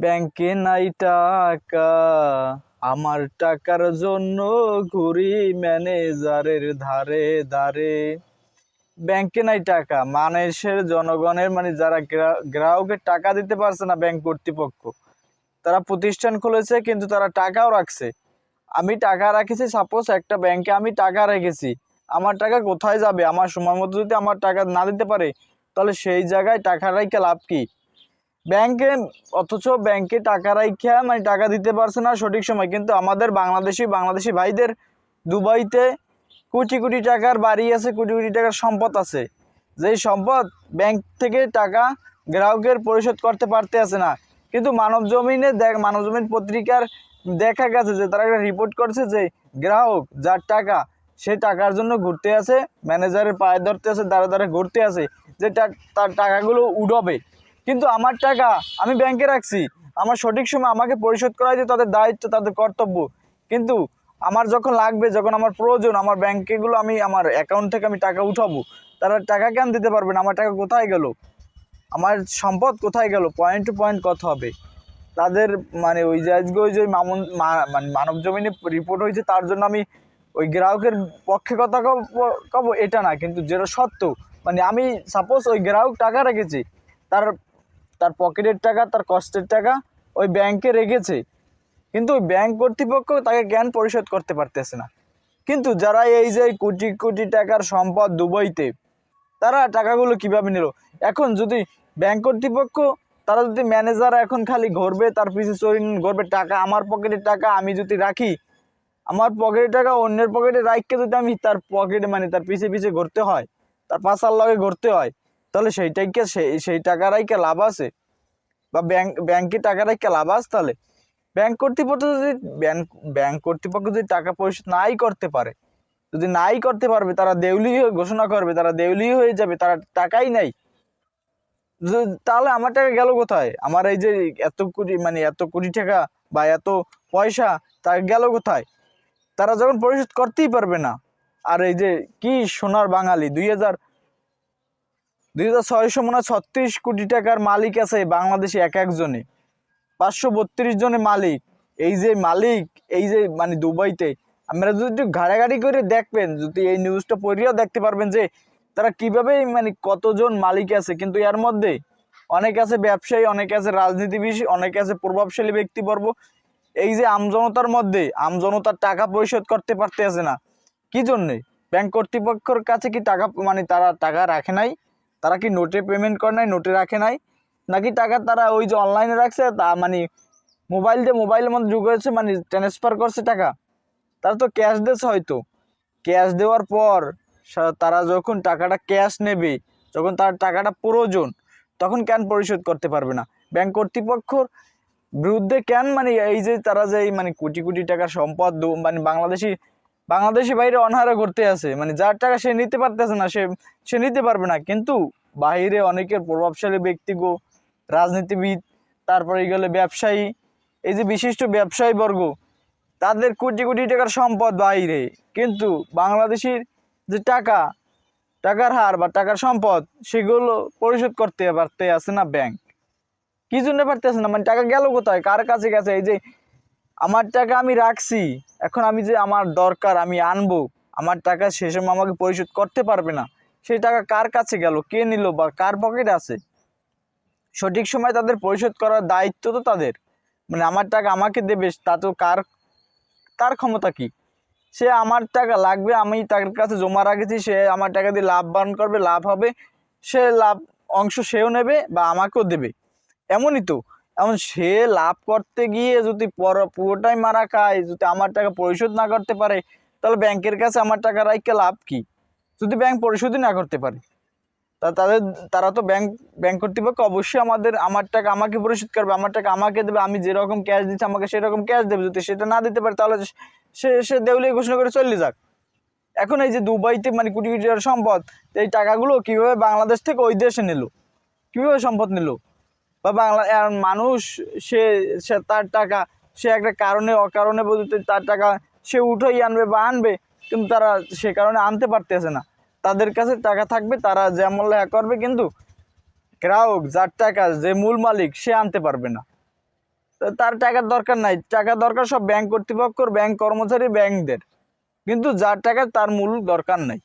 ব্যাংকে নাই টাকা। আমার টাকার জন্য ঘুরি ম্যানেজারের ধারে ধারে। ব্যাংকে নাই টাকা মানুষের জনগণের মানে যারা গ্রা- গ্রাহকের টাকা দিতে পারছে না ব্যাংক কর্তৃপক্ষ, তারা প্রতিষ্ঠান খুলেছে, কিন্তু তারা টাকাও রাখছে। আমি টাকা রাখেছি সাপোজ একটা ব্যাংকে আমি টাকা রেখেছি, আমার টাকা কোথায় যাবে? আমার সময় মতো যদি আমার টাকা না দিতে পারে, তাহলে সেই জায়গায় টাকা রাখে লাভ কি? ব্যাংকে, অথচ ব্যাংকে টাকা রাখা মানে টাকা দিতে পারছে না সঠিক সময়। কিন্তু আমাদের বাংলাদেশি বাংলাদেশি ভাইদের দুবাইতে কোটি কোটি টাকার বাড়ি আছে, কোটি কোটি টাকার সম্পদ আছে। যেই সম্পদ ব্যাংক থেকে টাকা গ্রাহকের পরিশোধ করতে পারতে আছে না। কিন্তু মানব জমিনে দেখ, মানব জমিন পত্রিকার দেখা গেছে যে, তারা একটা রিপোর্ট করছে যে, গ্রাহক যার টাকা, সে টাকার জন্য ঘুরতে আছে ম্যানেজারের পায়ে ধরতে আছে দাঁড়ে দাঁড়ে ঘুরতে আছে, যে তার টাকাগুলো উড়বে। কিন্তু আমার টাকা আমি ব্যাংকে রাখছি। আমার সঠিক সময় আমাকে পরিশোধ করাই যে তাদের দায়িত্ব, তাদের কর্তব্য। কিন্তু আমার যখন লাগবে, যখন আমার প্রয়োজন, আমার ব্যাংকেগুলো আমি, আমার অ্যাকাউন্ট থেকে আমি টাকা উঠাবো। তারা টাকা কেন দিতে পারবে না? আমার টাকা কোথায় গেল? আমার সম্পদ কোথায় গেল? পয়েন্ট টু পয়েন্ট কথা হবে। তাদের মানে ওই যে ওই যে মামুন মানে মানব জমিনে রিপোর্ট হয়েছে, তার জন্য আমি ওই গ্রাহকের পক্ষে কথা কব এটা না। কিন্তু যেটা সত্য মানে আমি সাপোজ ওই গ্রাহক টাকা রেখেছি, তার তার পকেটের টাকা, তার কষ্টের টাকা ওই ব্যাংকে রেখেছে। কিন্তু ওই ব্যাংক কর্তৃপক্ষ তাকে জ্ঞান পরিশোধ করতে পারতেছে না। কিন্তু যারা এই যে কোটি কোটি টাকার সম্পদ দুবাইতে তারা টাকাগুলো কীভাবে নিল? এখন যদি ব্যাংক কর্তৃপক্ষ, তারা যদি ম্যানেজার এখন খালি ঘুরবে, তার পিছু চড়ি ঘুরবে, টাকা আমার পকেটের টাকা আমি যদি রাখি, আমার পকেটের টাকা অন্যের পকেটে রাখকে যদি আমি তার পকেটে মানে তার পিছে পিছে ঘুরতে হয়, তার পাশার লগে ঘুরতে হয় তাহলে সেইটাইকে সেই সেই টাকারাই রাইকে লাভ আছে? বা ব্যাংক ব্যাংকে টাকারাই রাইকে লাভ আছে তাহলে? ব্যাংক কর্তৃপক্ষ যদি ব্যাংক ব্যাংক কর্তৃপক্ষ যদি টাকা পরিশোধ নাই করতে পারে, যদি নাই করতে পারবে, তারা দেউলি ঘোষণা করবে, তারা দেউলি হয়ে যাবে, তারা টাকাই নাই। তাহলে আমার টাকা গেল কোথায়? আমার এই যে এত কোটি মানে এত কোটি টাকা বা এত পয়সা, তা গেল কোথায়? তারা যখন পরিশোধ করতেই পারবে না। আর এই যে কি সোনার বাঙালি, দুই হাজার হাজার ছয়শো মনে ছত্রিশ কোটি টাকার মালিক আছে বাংলাদেশে এক একজনে পাঁচশো বত্রিশ জনের মালিক। এই যে মালিক, এই যে মানে দুবাইতে আমরা যদি একটু ঘাড়াঘাড়ি করে দেখবেন, যদি এই নিউজটা পড়িয়াও দেখতে পারবেন যে তারা কীভাবে মানে কতজন মালিক আছে। কিন্তু এর মধ্যে অনেক আছে ব্যবসায়ী, অনেক আছে রাজনীতিবিদ, অনেক আছে প্রভাবশালী ব্যক্তিবর্গ। এই যে আমজনতার মধ্যে আমজনতার টাকা পরিশোধ করতে পারতে আছে না। কি জন্যে? ব্যাংক কর্তৃপক্ষের কাছে কি টাকা মানে তারা টাকা রাখে নাই? তারা কি নোটে পেমেন্ট করে নাই, নোটে রাখে নাই? নাকি টাকা তারা ওই যে অনলাইনে রাখছে, তা মানে মোবাইল দিয়ে মোবাইলের মধ্যে যুগ হয়েছে মানে ট্রান্সফার করছে টাকা? তারা তো ক্যাশ দিয়েছে হয়তো। ক্যাশ দেওয়ার পর তারা যখন টাকাটা ক্যাশ নেবে, যখন তার টাকাটা প্রয়োজন, তখন কেন পরিশোধ করতে পারবে না? ব্যাংক কর্তৃপক্ষর বিরুদ্ধে কেন মানে এই যে তারা যে মানে কোটি কোটি টাকার সম্পদ মানে বাংলাদেশি বাংলাদেশি বাইরে অনাহারে করতে আছে মানে যার টাকা সে নিতে পারতেছে না, সে সে নিতে পারবে না। কিন্তু বাইরে অনেকের প্রভাবশালী ব্যক্তিগো, রাজনীতিবিদ, তারপরে গেলে ব্যবসায়ী, এই যে বিশিষ্ট ব্যবসায়ী বর্গ, তাদের কোটি কোটি টাকার সম্পদ বাইরে কিন্তু বাংলাদেশির যে টাকা, টাকার হার বা টাকার সম্পদ, সেগুলো পরিশোধ করতে পারতে আছে না ব্যাংক কি জন্য পারতেছে না? মানে টাকা গেল কোথায়? কার কাছে গেছে? এই যে আমার টাকা আমি রাখছি, এখন আমি যে আমার দরকার আমি আনব, আমার টাকা সে সময় আমাকে পরিশোধ করতে পারবে না। সেই টাকা কার কাছে গেল? কে নিল বা কার পকেটে আছে? সঠিক সময় তাদের পরিশোধ করার দায়িত্ব তো তাদের। মানে আমার টাকা আমাকে দেবে, তা তো কার, তার ক্ষমতা কি? সে আমার টাকা লাগবে, আমি তার কাছে জমা রাখেছি, সে আমার টাকা দিয়ে লাভ বান করবে, লাভ হবে, সে লাভ, অংশ সেও নেবে বা আমাকেও দেবে। এমনই তো। এমন সে লাভ করতে গিয়ে যদি পর- পুরোটাই মারা খায়, যদি আমার টাকা পরিশোধ না করতে পারে, তাহলে ব্যাংকের কাছে আমার টাকা রাখতে লাভ কি? যদি ব্যাংক পরিশোধই না করতে পারে, তা তাদের, তারা তো ব্যাংক ব্যাংক কর্তৃপক্ষ অবশ্যই আমাদের, আমার টাকা আমাকে পরিশোধ করবে, আমার টাকা আমাকে দেবে, আমি যেরকম ক্যাশ দিচ্ছি, আমাকে সেরকম ক্যাশ দেবে, যদি সেটা না দিতে পারে, তাহলে সে সে দেউলিয়া ঘোষণা করে চলে যাক। এখন এই যে দুবাইতে মানে কোটি কোটি টাকার সম্পদ এই টাকাগুলো কীভাবে বাংলাদেশ থেকে ওই দেশে নিল? কীভাবে সম্পদ নিল? বা বাংলা মানুষ সে সে তার টাকা, সে একটা কারণে, অকারণে বলতে তার টাকা সে উঠেই আনবে বা আনবে, কিন্তু তারা সে কারণে আনতে পারতেছে না। তাদের কাছে টাকা থাকবে, তারা যেমন লেখা করবে, কিন্তু গ্রাহক, যার টাকা, যে মূল মালিক, সে আনতে পারবে না। তার টাকার দরকার নাই। টাকা দরকার সব ব্যাংক কর্তৃপক্ষর, ব্যাংক কর্মচারী, ব্যাংকদের। কিন্তু যার টাকা, তার মূল দরকার নাই।